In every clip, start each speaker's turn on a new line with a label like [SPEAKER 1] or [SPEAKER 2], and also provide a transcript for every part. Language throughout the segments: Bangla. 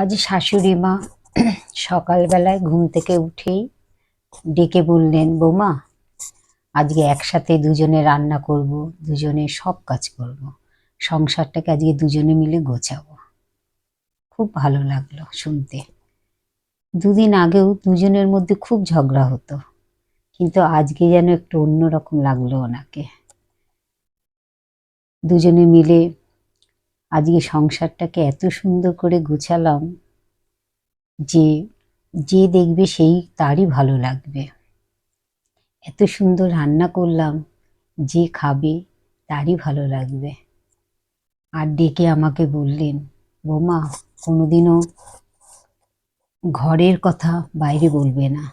[SPEAKER 1] আজ শাশুড়ি মা সকালবেলায় ঘুম থেকে উঠেই ডেকে বললেন, বৌমা, আজকে একসাথে দুজনে রান্না করব, দুজনে সব কাজ করব। সংসারটাকে আজকে দুজনে মিলে গোছাবো। খুব ভালো লাগল শুনতে। দুদিন আগেও দুজনের মধ্যে খুব ঝগড়া হতো, কিন্তু আজকে যেন একটু অন্যরকম লাগল ওনাকে। দুজনে মিলে আজকে সংসারটাকে এত সুন্দর করে গুছালাম যে যে দেখবে সেই তারই ভালো লাগবে। এত সুন্দর রান্না করলাম, যে খাবে তারই ভালো লাগবে। আর ডেকে আমাকে বললেন, বৌমা, কোনোদিনও ঘরের কথা বাইরে বলবে না।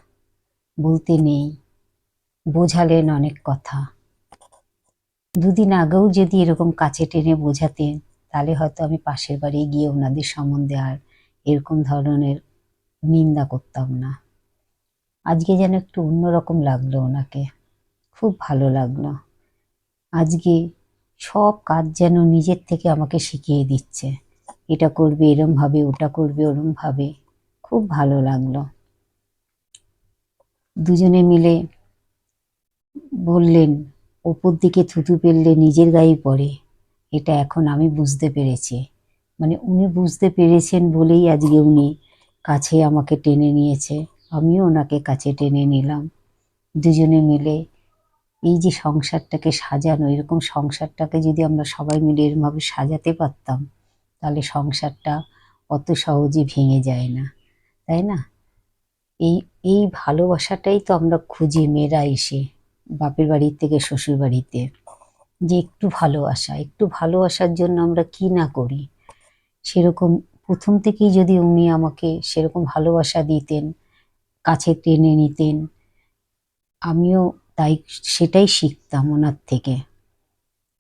[SPEAKER 1] বলতে নেই, বোঝালেন অনেক কথা। দুদিন আগেও যদি এরকম কাছে টেনে বোঝাতেন তাহলে হয়তো আমি পাশের বাড়ি গিয়ে ওনাদের সম্বন্ধে আর এরকম ধরনের নিন্দা করতাম না। আজকে যেন একটু অন্যরকম লাগল ওনাকে। খুব ভালো লাগল। আজকে সব কাজ যেন নিজের থেকে আমাকে শিখিয়ে দিচ্ছে। এটা করবে এরমভাবে ওটা করবে ওরমভাবে খুব ভালো লাগল। দুজনে মিলে বললেন ওপর দিকে থুতু পেললে নিজের গায়ে পড়ে। এটা এখন আমি বুঝতে পেরেছি। মানে উনি বুঝতে পেরেছেন বলেই আজকে উনি কাছে আমাকে টেনে নিয়েছে। আমিও ওনাকে কাছে টেনে নিলাম। দুজনে মিলে এই যে সংসারটাকে সাজানো, এরকম সংসারটাকে যদি আমরা সবাই মিলে এরমভাবে সাজাতে পারতাম, তাহলে সংসারটা অত সহজে ভেঙে যায় না। তাই না? এই এই ভালোবাসাটাই তো আমরা খুঁজি মেয়েরা এসে বাপের বাড়ির থেকে শ্বশুর বাড়িতে যে একটু ভালোবাসা, একটু ভালোবাসার জন্য আমরা কি না করি? সেরকম প্রথম থেকেই যদি উনি আমাকে সেরকম ভালোবাসা দিতেন, কাছে টেনে নিতেন, আমিও তাই সেটাই শিখতাম ওনার থেকে।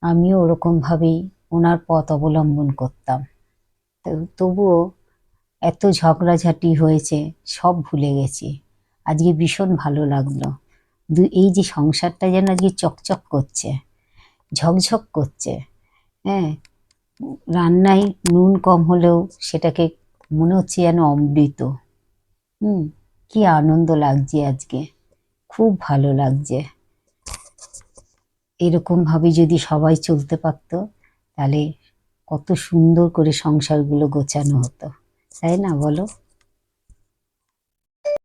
[SPEAKER 1] আমিও ওরকমভাবেই ওনার পথ অবলম্বন করতাম। তবুও এত ঝগড়াঝাটি হয়েছে, সব ভুলে গেছি। আজকে ভীষণ ভালো লাগল। দু এই যে সংসারটা যেন আজকে চকচক করছে। ঝকঝক করছে। হ্যাঁ রান্নায় নুন কম হলেও সেটাকে মনে হচ্ছে যেন অমৃত। হুম, কি আনন্দ লাগছে আজকে। খুব ভালো লাগছে। এরকমভাবে যদি সবাই চলতে পারতো, তাহলে কত সুন্দর করে সংসারগুলো গোছানো হতো। তাই না বলো?